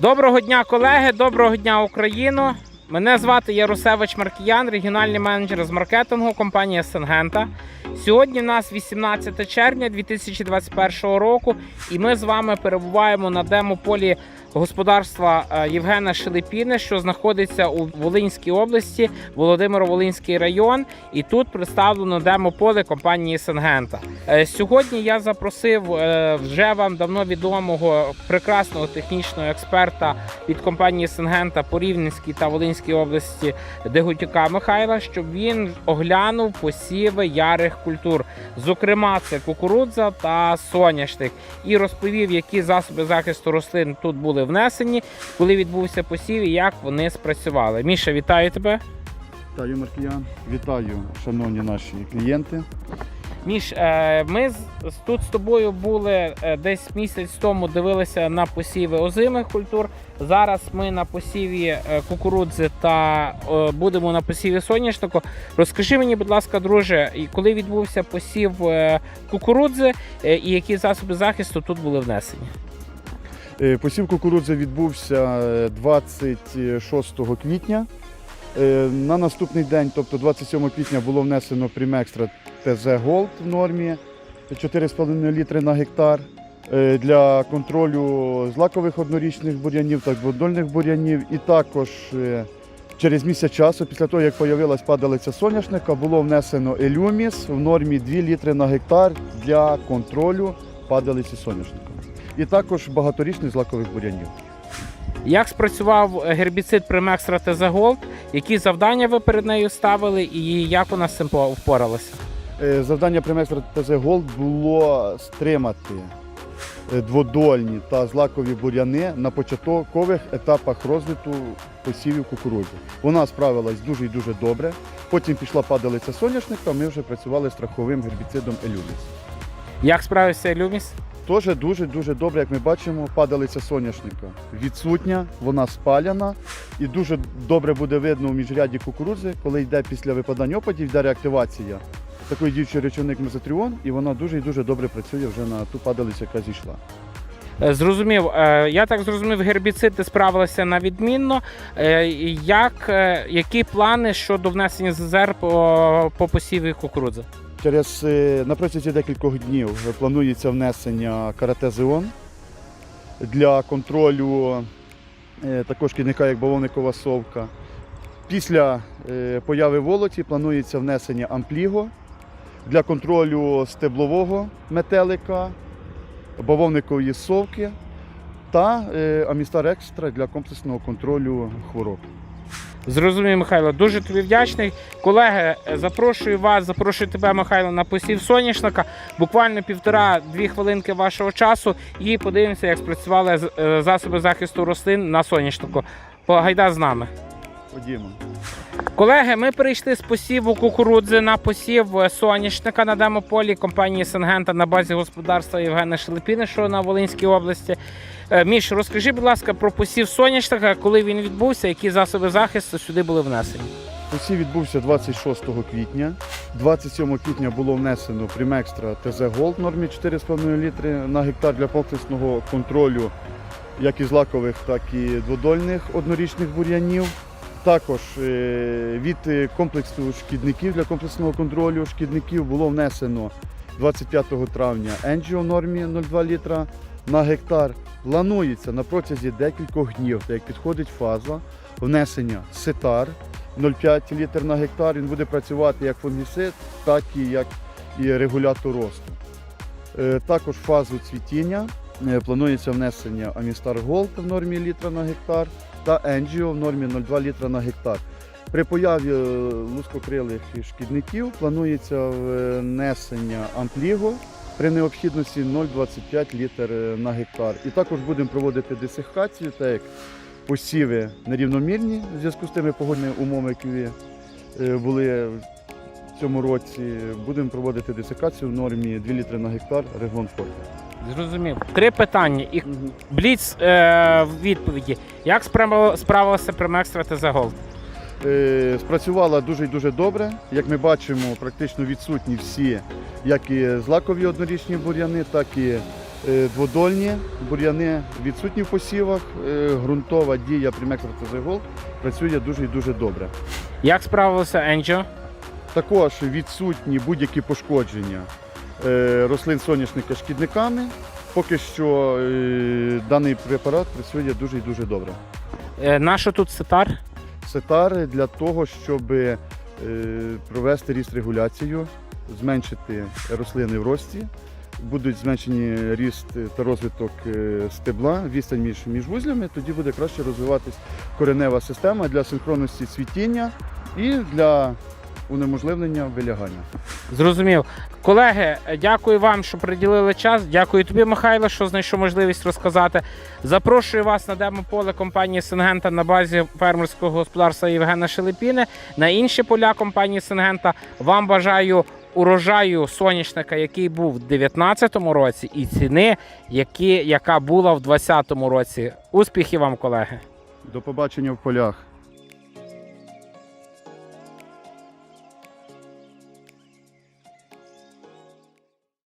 Доброго дня, колеги! Доброго дня, Україно! Мене звати Ярусевич Маркіян, регіональний менеджер з маркетингу компанії Сенгента. Сьогодні у нас 18 червня 2021 року, і ми з вами перебуваємо на демо-полі господарства е, Євгена Шелепіни, що знаходиться у Волинській області, Володимиро-Волинський район. І тут представлено демо-поле компанії Сенгента. Е, Сьогодні я запросив е, вже вам давно відомого прекрасного технічного експерта від компанії Сенгента по Рівненській та Волинській області Дегутюка Михайла, щоб він оглянув посіви ярих культур. Зокрема, це кукурудза та соняшник, і розповів, які засоби захисту рослин тут були внесені, коли відбувся посів і як вони спрацювали. Міша, вітаю тебе. Вітаю, Маркіян. Вітаю, шановні наші клієнти. Міш, е, ми тут з тобою були е, десь місяць тому, дивилися на посіви озимих культур. Зараз ми на посіві е, кукурудзи та будемо на посіві соняшнику. Розкажи мені, будь ласка, друже, коли відбувся посів кукурудзи і які засоби захисту тут були внесені? Е, Посів кукурудзи відбувся е, 26 квітня. Е, На наступний день, тобто 27 квітня, було внесено Примекстра ТЗ Голд в нормі 4,5 літри на гектар. Е, Для контролю злакових однорічних бур'янів та дводольних бур'янів. І також е, через місяць часу, після того, як з'явилась падалиця соняшника, було внесено Елюміс в нормі 2 літри на гектар для контролю падалиці соняшника. І також багаторічних злакових бур'янів. Як спрацював гербіцид Примекстра ТЗ Голд? Які завдання ви перед нею ставили і як вона з цим по- впоралася? Е, Завдання Примекстра ТЗ Голд було стримати е, дводольні та злакові бур'яни на початкових етапах розвитку посівів кукурудзи. Вона справилась дуже і дуже добре. Потім пішла падалиця соняшника, ми вже працювали страховим гербіцидом Елюміс. Як справився Люміс? Теж дуже-дуже добре, як ми бачимо, падалиця соняшника відсутня, вона спаляна і дуже добре буде видно в міжряді кукурудзи, коли йде після випадання опадів, йде реактивація такої діючої речовник мезотріон, і вона дуже і дуже добре працює вже на ту падалицю, яка зійшла. Е, Зрозумів. Е, Я так зрозумів, гербіциди справилися на відмінно. Е, Як, які плани щодо внесення ЗЗР по посіві кукурудзи? Через е, на протязі декількох днів планується внесення каратезеон для контролю е, також шкідника, як бавовникова совка. Після е, появи волоті планується внесення ампліго для контролю стеблового метелика, бавовникової совки та Амістар Екстра для комплексного контролю хвороб. Зрозумів, Михайло, дуже тобі вдячний. Колеги, е, запрошую вас, запрошую тебе, Михайло, на посів соняшника. Буквально півтора-дві хвилинки вашого часу і подивимося, як спрацювали е, засоби захисту рослин на соняшнику. Погайда з нами. Ходімо. Колеги, ми перейшли з посіву кукурудзи на посів соняшника на демополі компанії Сенгента на базі господарства Євгена Шелепіни, що на Волинській області. Е, Міш, розкажи, будь ласка, про посів соняшника, коли він відбувся, які засоби захисту сюди були внесені. Посів відбувся 26 квітня. 27 квітня було внесено Примекстра ТЗ Голд нормі 4,5 літри на гектар для комплексного контролю як і злакових, так і дводольних однорічних бур'янів. Також е, від е, комплексу шкідників для комплексного контролю шкідників було внесено 25 травня Енджіо в нормі 0,2 літра на гектар. Планується на протязі декількох днів, як підходить фаза внесення сетар 0,5 літр на гектар. Він буде працювати як фунгіцид, так і як і регулятор росту. Е, Також фазу цвітіння планується внесення Амістар Голд в нормі літра на гектар та Енджіо в нормі 0,2 літра на гектар. При появі е, лускокрилих шкідників планується внесення ампліго при необхідності 0,25 літр е, на гектар. І також будемо проводити десихацію, так як посіви нерівномірні в зв'язку з тими погодними умовами, які е, були в цьому році. Будемо проводити десикацію в нормі 2 літри на гектар регон Форте. Зрозумів. Три питання. І бліц е, відповіді. Як справила- справилася Примекстра ТЗ Голд? Е, Спрацювала дуже і дуже добре. Як ми бачимо, практично відсутні всі, як і злакові однорічні бур'яни, так і Е, Дводольні бур'яни відсутні в посівах. Е, Ґрунтова дія Голд працює дуже і дуже добре. Як справилося Енджо? Також відсутні будь-які пошкодження рослин соняшника шкідниками. Поки що е, даний препарат працює дуже і дуже добре. Е, Нащо тут сетар? Сетари для того, щоб е, провести ріст регуляцію, зменшити рослини в рості. Будуть зменшені ріст та розвиток е, стебла, відстань між, між вузлями, тоді буде краще розвиватись коренева система для синхронності цвітіння і для унеможливлення вилягання. Зрозумів. Колеги, дякую вам, що приділили час. Дякую тобі, Михайло, що знайшов можливість розказати. Запрошую вас на демо-поле компанії Сингента на базі фермерського господарства Євгена Шелепіни. На інші поля компанії Сингента вам бажаю урожаю соняшника, який був в 2019 році, і ціни, які, яка була в 2020 році. Успіхів вам, колеги! До побачення в полях.